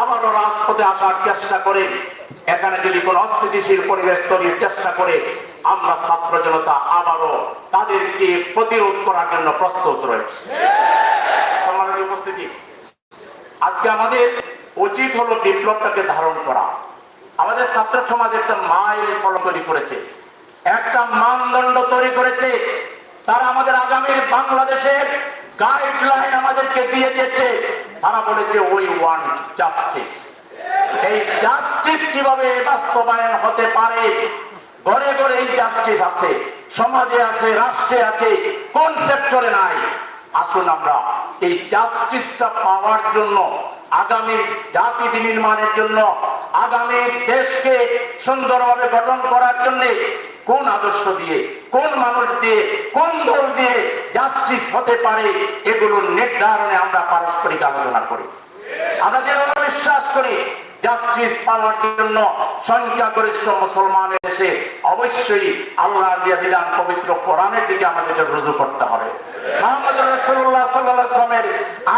আবারও রাজপথে আসার চেষ্টা করে, এখানে যদি কোন অস্থিতিশীল পরিবেশ তৈরির চেষ্টা করে, আমরা ছাত্র জনতা আবারও তাদেরকে প্রতিরোধ করার জন্য প্রস্তুত রয়েছে। আজকে আমাদের উচিত হলো বিপ্লবটাকে ধারণ করা। আমাদের ছাত্র সমাজ একটা মাইল ফলক তৈরি করেছে, একটা মানদণ্ড তৈরি করেছে, তারা আমাদের আগামীর বাংলাদেশের গাইডলাইন আমাদেরকে দিয়ে দিয়েছে। তারা বলেছে উই ওয়ান্ট জাস্টিস এই জাস্টিস কীভাবে বাস্তবায়ন হতে পারে? ঘরে ঘরে এই জাস্টিস আছে, সমাজে আছে, রাষ্ট্রে আছে, কোন সেক্টরে নাই? আসুন আমরা এই জাস্টিসটা পাওয়ার জন্য, আগামী জাতি বিনির্মাণের জন্য, আগামী দেশকে সুন্দরভাবে গঠন করার জন্য কোন আদর্শ দিয়ে, কোন মানুষ দিয়ে, কোন দল দিয়ে জাস্টিস হতে পারে এগুলোর নির্ধারণে আমরা পারস্পরিক আলোচনা করি। আমরা যেভাবে বিশ্বাস করি জাস্টিস পাওয়ার জন্য সংখ্যাগরিষ্ঠ মুসলমানের দেশে অবশ্যই আল্লাহ বিধান পবিত্র কোরআনের দিকে আমাদেরকে রুজু করতে হবে। মোহাম্মদ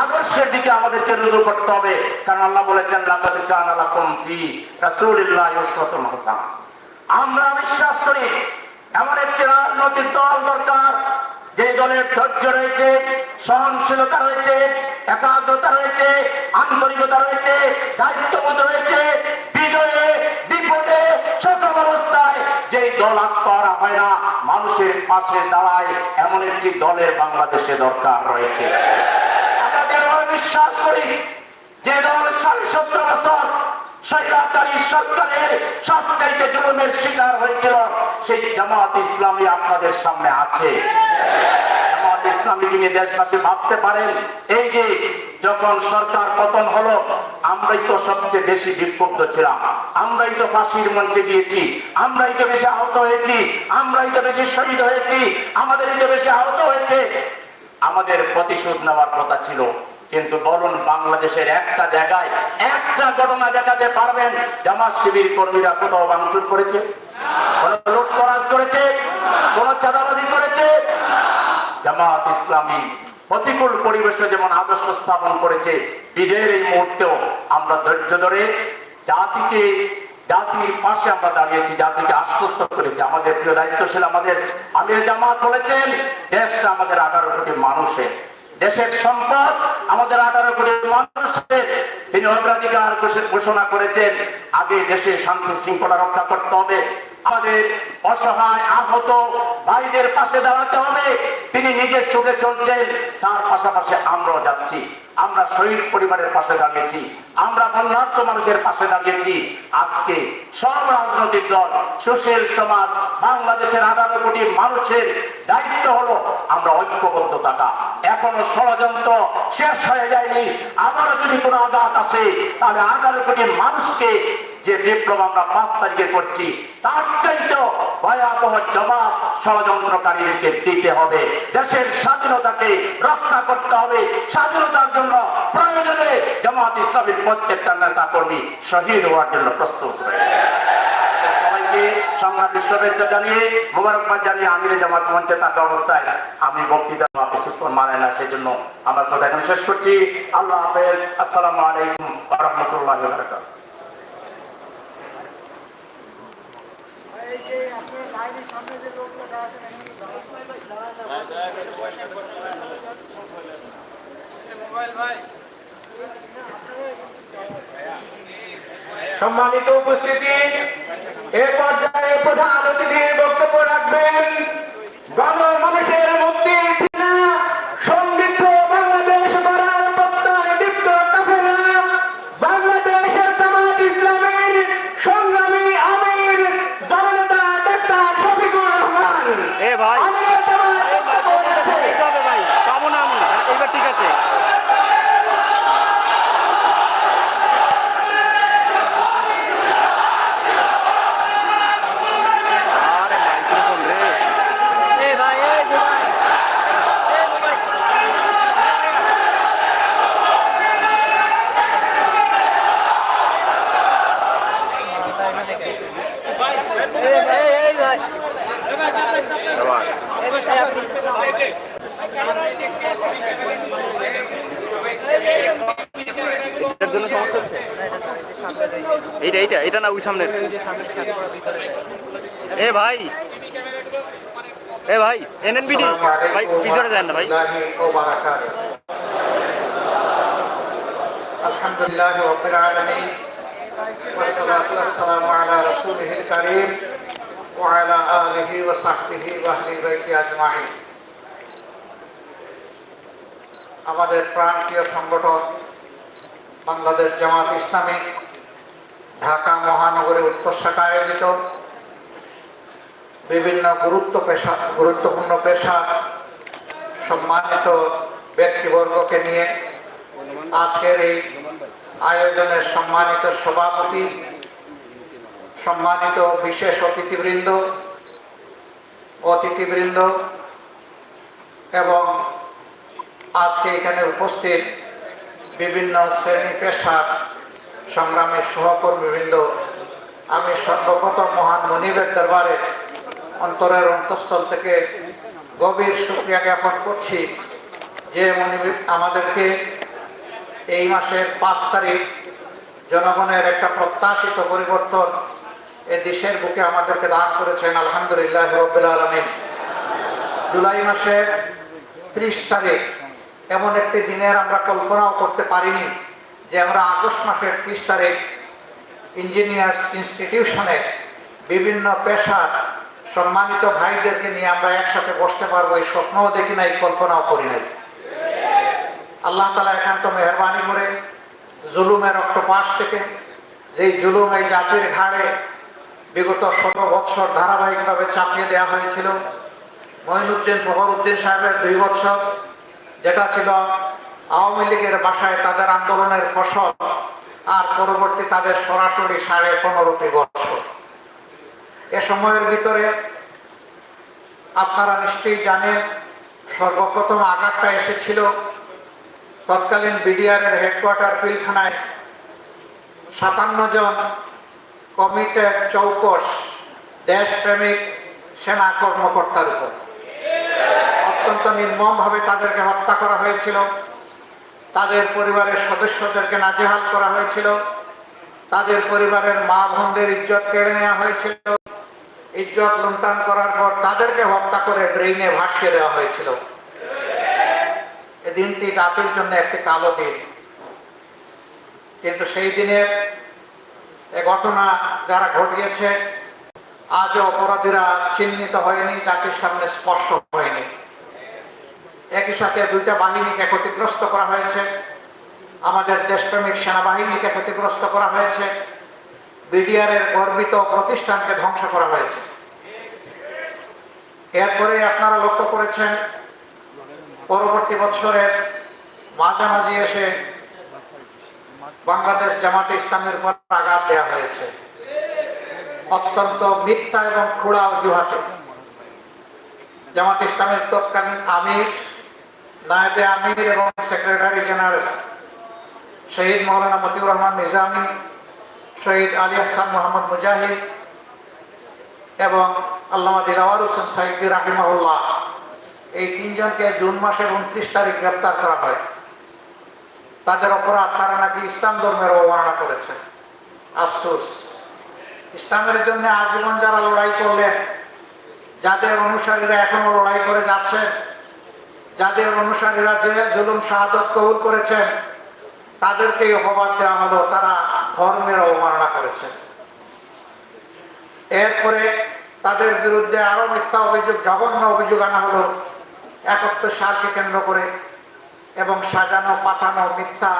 আদর্শের দিকে আমাদেরকে রুজু করতে হবে, কারণ আল্লাহ বলেছেন, লাকাদ কানা লাকুম ফি আমরা বিশ্বাস করি, এমন একটি রাজনৈতিক দল দরকার, যে দলের ধৈর্য রয়েছে, সহনশীলতা রয়েছে, একাগ্রতা রয়েছে, আন্তরিকতা রয়েছে, দায়িত্ববোধ রয়েছে, বিজয়ে, বিপদে সকল অবস্থায় যে দল আত্মহারা হয় না, মানুষের পাশে দাঁড়ায়, এমন একটি দলের বাংলাদেশে দরকার রয়েছে। আমরা বিশ্বাস করি, যে দল সাড়ে সত্তর বছর স্বৈরাচারী আমরাই তো সবচেয়ে বেশি বিক্ষুব্ধ ছিলাম। আমরাই তো ফাঁসির মঞ্চে গিয়েছি, আমরাই তো বেশি আহত হয়েছি, আমরাই তো বেশি শহীদ হয়েছি, আমাদেরই তো বেশি আহত হয়েছে। আমাদের প্রতিশোধ নেওয়ার কথা ছিল। কিন্তু বলুন বাংলাদেশের একটা জায়গায় একটা ঘটনা দেখাতে পারবেন। জামাত শিবির কর্মীরা কোথাও ভাঙচুর করেছে? কোন লুটতরাজ করেছে? কোন চাঁদাবাজি করেছে? জামাত ইসলামী প্রতিকূল পরিবেশে যেমন আদর্শ স্থাপন করেছে, বিজয়ের এই মুহূর্তেও আমরা ধৈর্য ধরে জাতিকে, জাতির পাশে আমরা দাঁড়িয়েছি, জাতিকে আশ্বস্ত করেছি। আমাদের প্রিয় দায়িত্বশীল আমাদের আমির জামাত বলেছেন দেশটা আমাদের আঠারো কোটি মানুষের দেশের সম্পদ আমাদের আঠারো কোটি মানুষের তিনি অগ্রাধিকার ঘোষে- ঘোষণা করেছেন। আগে দেশে শান্তি শৃঙ্খলা রক্ষা করতে হবে। আমাদের অসহায়, আহত ভাইদের পাশে দাঁড়াতে হবে। তিনি নিজের চোখে চলছেন, তার পাশাপাশি আমরাও যাচ্ছি। আমরা শহীদ পরিবারের পাশে দাঁড়িয়েছি, আমরা বন্যার্থ মানুষের পাশে দাঁড়িয়েছি। আজকে সব রাজনৈতিক দল, সুশীল সমাজ, বাংলাদেশের আঠারো কোটি মানুষের দায়িত্ব হলো আমরা ঐক্যবদ্ধ থাকা। এখনও ষড়যন্ত্র শেষ হয়ে যায়নি। আবারও যদি কোনো আঘাত আসে, তাহলে আঠারো কোটি মানুষকে যে বিপ্লব আমরা পাঁচ তারিখে করছি, তার চাইতেও ভয়াবহ জবাব ষড়যন্ত্রকারীদেরকে দিতে হবে। দেশের স্বাধীনতাকে রক্ষা করতে হবে। স্বাধীনতার জন্য প্রয়োজনে জামাত ইসলামের প্রত্যেকটা নেতা কর্মী শহীদ হওয়ার জন্য প্রস্তুত। সবাইকে আমি বক্তৃতা মানে না সেই জন্য আমার কথা এখন শেষ করছি। আল্লাহ হাফেজ। আসসালামু আলাইকুম রহমতুল্লাহ বারকাত এই যে আপনার লাইনের সামনে যে লোকগুলো আছেন এখানে মোবাইল ভাই সম্মানিত উপস্থিতি এ পর্যায়ে প্রধান অতিথির বক্তব্য রাখবেন গণ মানুষের মুক্তি ফিরা সমৃদ্ধ বাংলাদেশ গড়ার প্রত্যয় দীপ্ত কাফেলা বাংলাদেশের জামাত ইসলামের সংগ্রামী আমির জননেতা ডাক্তার শফিকুর রহমান এ ভাই আমিরের জামাত বক্তব্য রাখছে। ঠিক হবে ভাই পাবো না আমি এবার ঠিক আছে আরে মাইক্রোফোন রে এ ভাই এ ভাই এইটা এইটা এটা না ওই সামনের এ ভাই এ ভাই এনএনবিডি ভাই পিছনে যান না ভাই الحمد لله رب العالمين والصلاة والسلام على رسوله الكريم وعلى آله وصحبه وأهل بيته أجمعين আমাদের প্রান্তীয় সংগঠন বাংলাদেশ জামাত ইসলামী ঢাকা মহানগরী শাখা আয়োজিত বিভিন্ন গুরুত্ব পেশা, গুরুত্বপূর্ণ পেশা সম্মানিত ব্যক্তিবর্গকে নিয়ে আজকের এই আয়োজনের সম্মানিত সভাপতি, সম্মানিত বিশেষ অতিথিবৃন্দ অতিথিবৃন্দ এবং আজকে এখানে উপস্থিত বিভিন্ন শ্রেণি পেশার সংগ্রামের সহকর্মীবৃন্দ আমি সর্বপ্রথম মহান মনিবের দরবারে অন্তরের অন্তঃস্থল থেকে গভীর শুক্রিয়া জ্ঞাপন করছি যে মনিব আমাদেরকে এই মাসের পাঁচ তারিখ জনগণের একটা প্রত্যাশিত পরিবর্তন এ দেশের বুকে আমাদেরকে দান করেছেন, আলহামদুলিল্লাহ আলমিন। জুলাই মাসের ত্রিশ তারিখ এমন একটি দিনের আমরা কল্পনাও করতে পারিনি। যে আমরা আগস্ট মাসের ত্রিশ তারিখ ইঞ্জিনিয়ার্স ইনস্টিটিউশনের বিভিন্ন পেশার সম্মানিত ভাইদেরকে নিয়ে আমরা একসাথে বসতে পারব। এই স্বপ্নও দেখি নাই, কল্পনাও করি নাই। আল্লাহ তালা একান্ত মেহরবানি করে জুলুমের অক্টোপাস থেকে যেই জুলুম এই জাতির ঘাড়ে বিগত শত বৎসর ধারাবাহিকভাবে চাপিয়ে দেওয়া হয়েছিল। মঈনুদ্দিন ফখরুদ্দিন সাহেবের দুই বছর, যেটা ছিল আওয়ামী লীগের বাসায় তাদের আন্দোলনের ফসল আর পরবর্তী তাদের সরাসরি সাড়ে পনেরোটি বছর। এ সময়ের ভিতরে আপনারা নিশ্চয়ই জানেন, সর্বপ্রথম আঘাতটা এসেছিল তৎকালীন বিডিআরের হেডকোয়ার্টার পিলখানায় সাতান্ন জন কমিটেড চৌকস, দেশপ্রেমিক, সেনা কর্মকর্তার উপর। অত্যন্ত নির্মমভাবে তাদেরকে হত্যা করা হয়েছিল। তাদের পরিবারের সদস্যদেরকে নাজেহাল করা হয়েছিল। তাদের পরিবারের মা বোনদের ইজ্জত কেড়ে নেওয়া হয়েছিল। ইজ্জত লুণ্ঠন করার পর তাদেরকে হত্যা করে ড্রেইনে ভাসিয়ে দেওয়া হয়েছিল। এই দিনটি জাতির জন্য একটি কালো দিন। কিন্তু সেই দিনের এ ঘটনা যারা ঘটিয়েছে, আজও অপরাধীরা চিহ্নিত হয়নি জাতির সামনে স্পর্শ হয়নি। একই সাথে দুইটা বাহিনীকে ক্ষতিগ্রস্ত করা হয়েছে। আমাদের দেশপ্রেমিক সেনাবাহিনীকে ক্ষতিগ্রস্ত করা হয়েছে। বিডিআর এর গর্বিত প্রতিষ্ঠানকে ধ্বংস করা হয়েছে। এরপরে আপনারা লক্ষ্য করেছেন, পরবর্তী বছরের মাঝামাঝি এসে বাংলাদেশ জামাতে ইসলামের উপর আঘাত দেওয়া হয়েছে। অত্যন্ত মিথ্যা এবং খোড়া অজুহাতে জামাত ইসলামের তৎকালীন আমির নায়েবে আমির এবং সেক্রেটারি জেনারেল শহীদ মৌলানা মতিউর রহমান নিজামী, শহীদ আলী হাসান মোহাম্মদ মুজাহিদ এবং আল্লামা দিলাওয়ার হোসেন সাইদি রাহিমাউল্লাহ এই তিনজনকে জুন মাসের উনত্রিশ তারিখ গ্রেপ্তার করা হয়। তাদের অপরাধ তারা নাকি ইসলাম ধর্মের অবমাননা করেছে। আফসোস। ইসলামের জন্য আজীবন যারা লড়াই করলেন, যাদের অনুসারীরা এখনও লড়াই করে যাচ্ছেন যাদের অনুসারীরা যে জুলুম শাহাদত কবুল করেছেন তাদেরকেই অপবাদ দেওয়া হলো, তারা ধর্মের অবমাননা করেছে। এরপরে তাদের বিরুদ্ধে আরও মিথ্যা অভিযোগ, জঘন্য অভিযোগ আনা হলো একাত্তর সালকে কেন্দ্র করে এবং সাজানো, পাঠানো মিথ্যা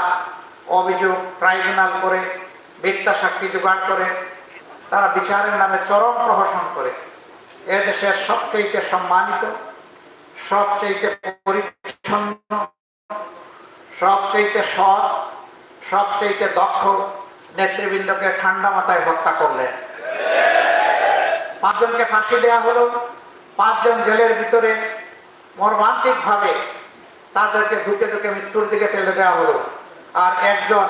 অভিযোগ, ট্রাইব্যুনাল করে, মিথ্যা সাক্ষী জোগাড় করে, তারা বিচারের নামে চরম প্রহসন করে। এদেশের সবচেয়ে সম্মানিত সবচেয়ে পরিচ্ছন্ন সবচেয়ে সৎ সবচেয়ে দক্ষ নেতৃবৃন্দকে ঠান্ডা মাথায় হত্যা করলেন পাঁচজনকে ফাঁসি দেওয়া হলো, পাঁচজন জেলের ভিতরে মর্মান্তিক ভাবে তাদেরকে ঢুকে ধুকে মৃত্যুর দিকে ঠেলে দেওয়া হলো। আর একজন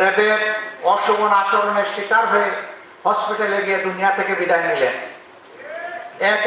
র্যাবের অশোভন আচরণের শিকার হয়ে হসপিটালে গিয়ে দুনিয়া থেকে বিদায় নিলেন। এক